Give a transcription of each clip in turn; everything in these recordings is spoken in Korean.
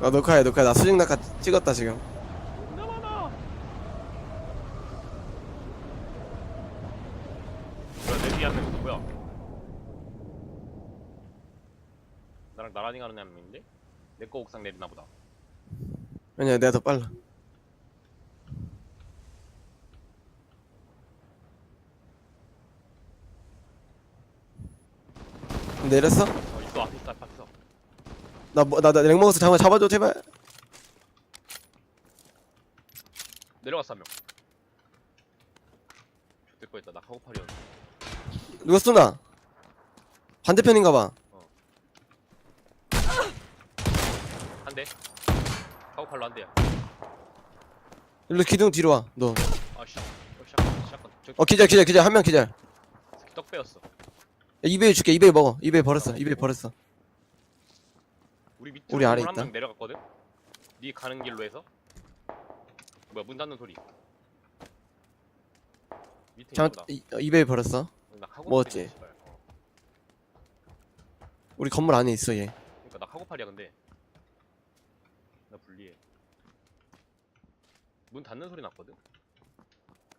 아 녹화해 녹화해 나 수직 낙하 찍었다 지금. 뭐야 내 뒤에 한명 누구야? 나랑 나란히 가는 한 명인데? 내 거 옥상 내리나 보다. 아니야 내가 더 빨라 내렸어? 어. 나뭐나나렉 먹어서 잠깐 잡아줘 제발 내려갔어 한 명. 좋될 뻔했다. 나 카고팔이었는데. 누가 쏘나? 반대편인가 봐 한 대. 카고팔로 한 대야. 일로 기둥 뒤로 와 너 아 시작. 어. 저기 어 기절 기절 기절 한 명 기절 새끼 떡 빼였어. 야, 이베이 줄게 이베이 먹어 이베이 버렸어 이베이 버렸어 우리 밑으로 우리 아래 한명 있다. 내려갔거든. 네 가는 길로 해서. 뭐야 문 닫는 소리. 밑에 잠깐 있구나. 이- 어, 이베이 버렸어 나. 어. 우리 건물 안에 있어 얘 그러니까 나 카고팔이야 근데. 나 불리해. 문 닫는 소리 났거든.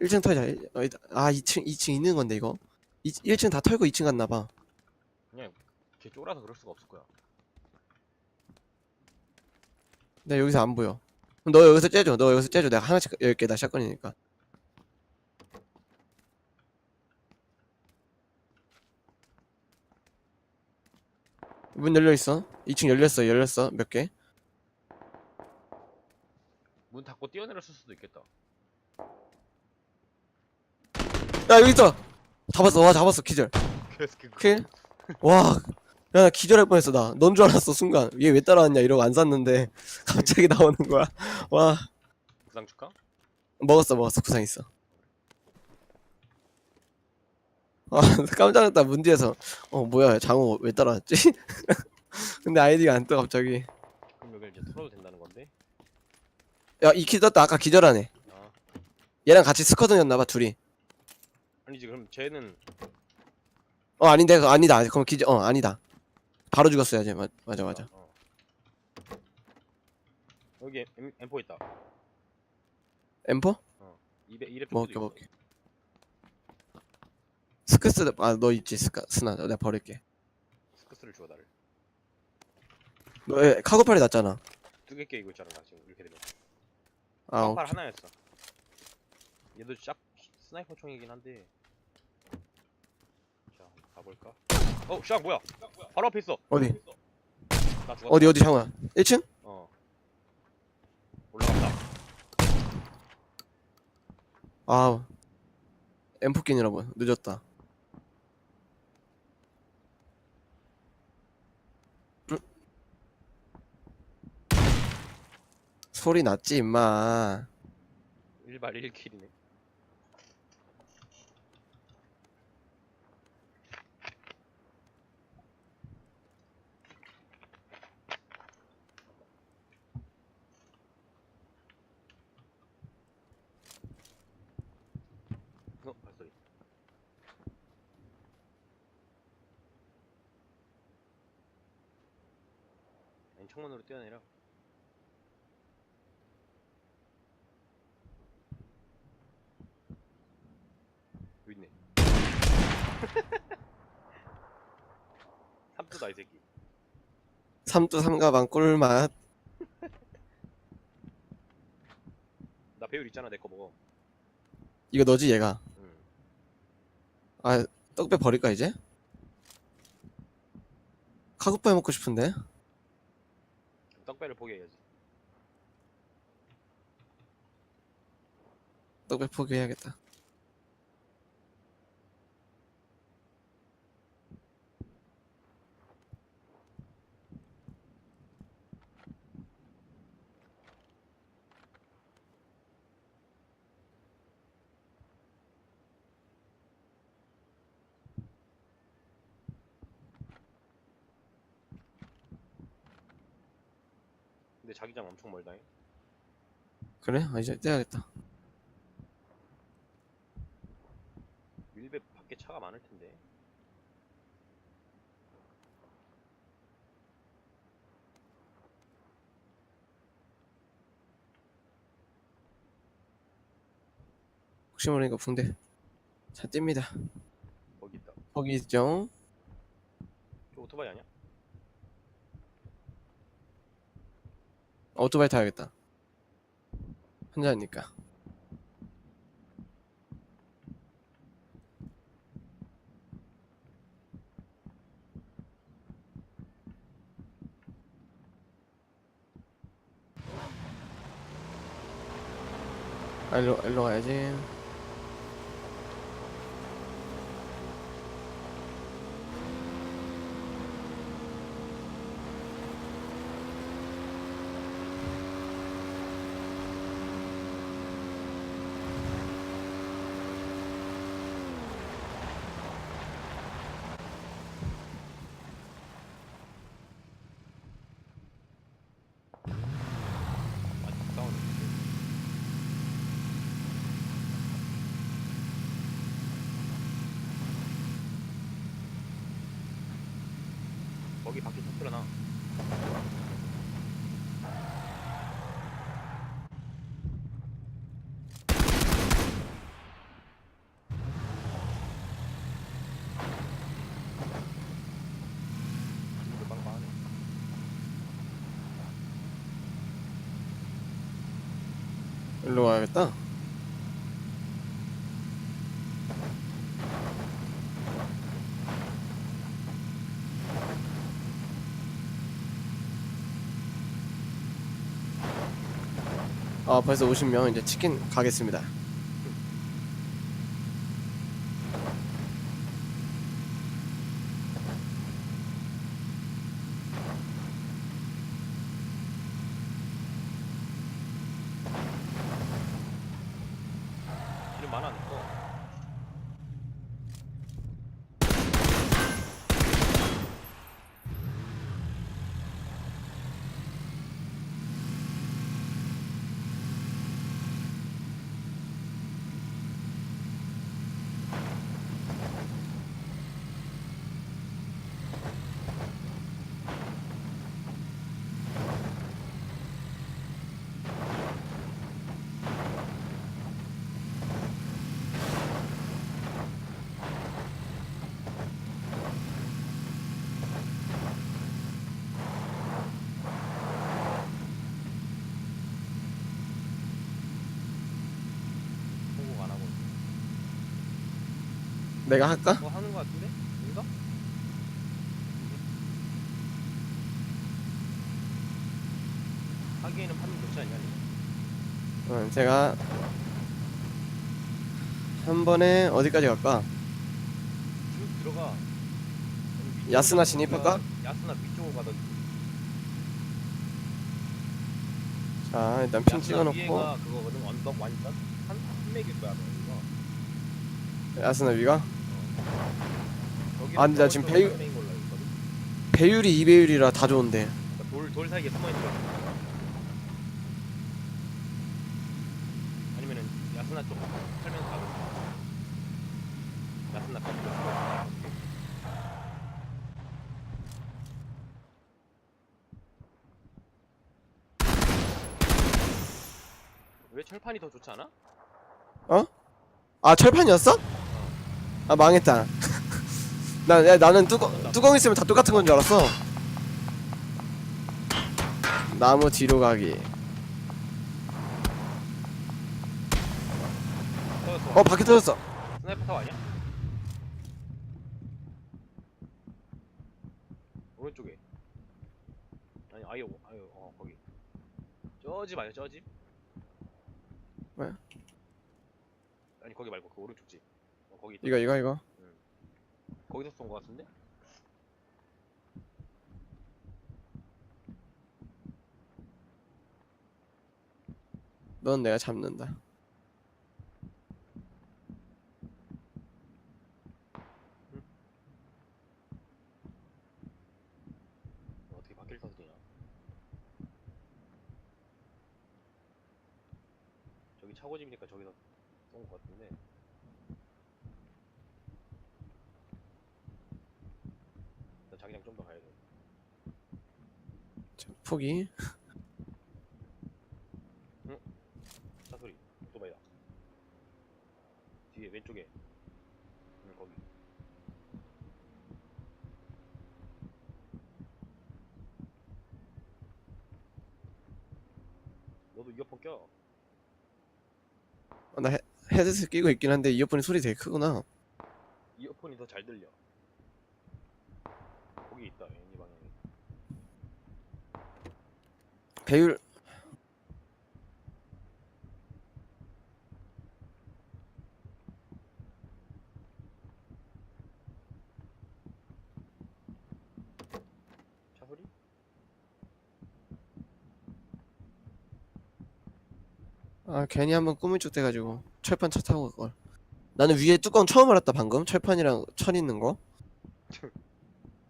1층 털자 일- 어, 아 2층 2층 있는 건데 이거 2, 1층 다 털고 2층 갔나봐 그냥 걔 쫄아서 그럴 수가 없을 거야. 나 여기서 안 보여. 그럼 너 여기서 째줘. 너 여기서 째줘. 내가 하나씩 열게. 나 샷건이니까. 문 열려 있어? 2층 열렸어. 열렸어. 몇 개? 문 닫고 뛰어내렸을 수도 있겠다. 야 여기 있어. 잡았어. 와 잡았어. 기절. 그 킬? 와, 야, 나 기절할 뻔했어, 나. 넌 줄 알았어, 순간. 얘 왜 따라왔냐, 이러고 안 샀는데. 갑자기 나오는 거야. 와, 구상 줄까? 먹었어, 먹었어, 구상 있어. 아, 깜짝 놀랐다, 문 뒤에서. 어, 뭐야, 장호 왜 따라왔지? 근데 아이디가 안 떠, 갑자기. 그럼 여기 이제 털어도 된다는 건데. 야, 이키 떴다, 아까 기절하네. 아 얘랑 같이 스쿼드였나봐, 둘이. 아니지 그럼 쟤는 어, 아닌데, 그거 아니다. 그럼 기절, 어, 아니다. 바로 죽었어야지. 맞, 맞아, 맞아. 어. 여기 M, M4 있다. M4? 200 2렙 먹을게, 먹을게. 스크스, 아, 너 있지, 스카, 스나. 내가 버릴게. 스크스를 주워 나를. 너, 예, 카고팔이 났잖아. 두개 깨고 있잖아 나 지금 이렇게 되면. 아, 카고팔 오케이. 하나였어. 얘도 짝 스나이퍼 총이긴 한데. 자 가볼까? 어, 샹 뭐야? 바로 앞에 있어. 어디? 나 죽었어. 어디 어디 장호야? 1층? 어. 올라간다. 아 엠포킨이라 뭐 늦었다. 응? 소리 났지 임마. 1발 1킬이네. 어, 발소리. 아니, 창문으로 뛰어내려. 여기 있네. 삼뚜다 이 새끼. 삼두 삼가방 꿀맛. 나 배율 있잖아 내 거 먹어. 이거 너지 얘가. 응. 아 떡배 버릴까 이제? 카구파이 먹고 싶은데. 떡배를 포기해야지. 떡배 포기해야겠다. 근데 자기장 엄청 멀다잉. 그래? 아 이제 떼야겠다 밀백 밖에 차가 많을 텐데. 혹시 모르니까 붕대 자 뜹니다 거기 있다 거기 있죠 저 오토바이 아니야? 오토바이 타야겠다. 혼자니까. 아, 일로 일로 가야지 아직 싸우는 빵빵하네 일로 가야겠다 아 벌써 50명 이제 치킨 가겠습니다 이름 많아 안 거. 통곡 안 하고. 내가 할까? 뭐 하는 거 같은데? 뭔가? 하기에는 판은 좋지 않냐? 어, 제가 한 번에 어디까지 갈까? 쭉 들어가. 위쪽으로 야스나 진입할까? 야스나 위쪽으로 가든지. 자 일단 핀 찍어놓고 위에가 그거거든 언덕 완전 한 한맥일 거야 이거. 야스나 위가 아, 근데 나 지금 있거든. 배율이 2배율이라 다 좋은데 돌, 돌 숨어 있는 거. 아니면은 야스나 쪽 털면서 가든지. 야스나 가든지. 왜 철판이 더 좋지 않아? 아 철판이었어? 아 망했다 나, 야, 나는 뚜껑, 뚜껑 있으면 다 똑같은 건 줄 알았어 나무 뒤로 가기. 어 바퀴 터졌어 스나이퍼 타워 아니야? 오른쪽에 아니 아예 오- 아예 어 거기 저집 아니야 저 집? 뭐야? 아니 거기 말고 그 오른쪽 집 어, 거기. 이거 이거 이거 거기서 쏜 거 같은데? 넌 내가 잡는다. 어떻게 바뀔 터지냐 저기 차고집이니까 저기서 쏜 거 같은데 나 자기장 좀 더 가야 돼 자, 포기 차 소리. 오토바이다. 왼쪽에 왼쪽에. 응 거기. 너도 이어폰 껴. 아, 나 헤, 헤드셋 끼고 있긴 한데 이어폰이 소리 되게 크구나. 이어폰이 더 잘 들려 거기 있다 이 방향에 배율? 아 괜히 한번 꿈을 쭉 돼가지고 철판 차 타고 갈 걸. 나는 위에 뚜껑 처음 알았다 방금 철판이랑 천 있는 거.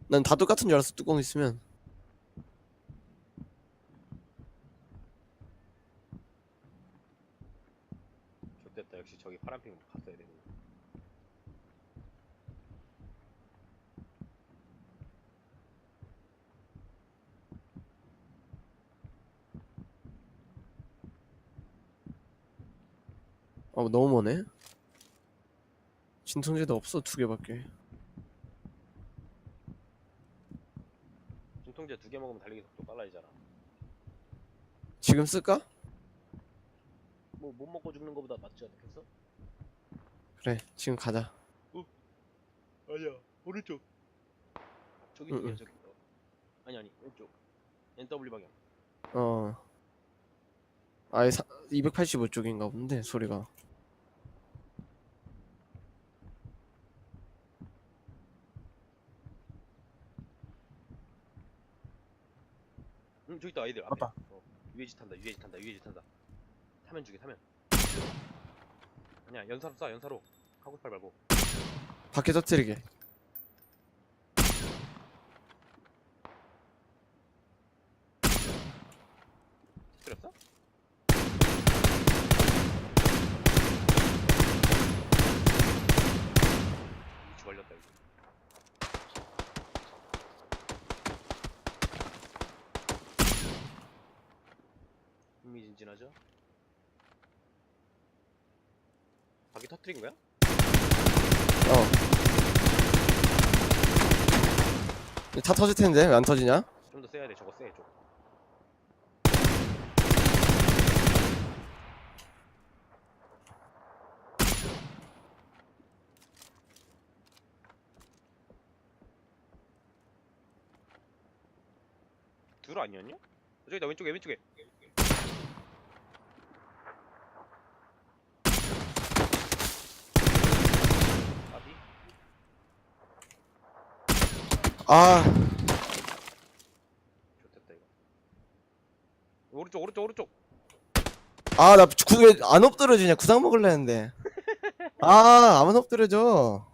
난 다 똑같은 줄 알았어 뚜껑 있으면. 좋됐다 역시 저기 파란핑 갔어야 되고 어 너무 머네. 진통제도 없어 두 개밖에. 진통제 두 개 먹으면 달리기 속도 빨라지잖아 지금 쓸까? 뭐 못 먹고 죽는 거보다 낫지 않겠어? 그래 지금 가자. 아니야 오른쪽 저기 응, 저기 응. 저기 어. 아니 아니 왼쪽 NW 방향 어. 아예 285쪽인가 본데 소리가. 응 저기 있다 아이들 앞에 맞다. 어, UAG 탄다 UAG 탄다 UAG 탄다 타면 죽여 타면 아니야 연사로 쏴 연사로 카고팔 말고 밖에 터뜨리게. 터뜨렸어? 위치 걸렸다 이거 흥미진진하죠? 바퀴 터뜨린 거야? 어. 다 터질 텐데 왜 안 터지냐? 좀 더 세야 돼 저거 세 좀. 둘 아니었냐? 저기다 왼쪽에 왼쪽에 아비 아. 좋겠다 이거. 오른쪽 오른쪽 오른쪽. 아나왜안 엎드려지냐? 구상 먹을래 했는데. 아 아무나 엎드려져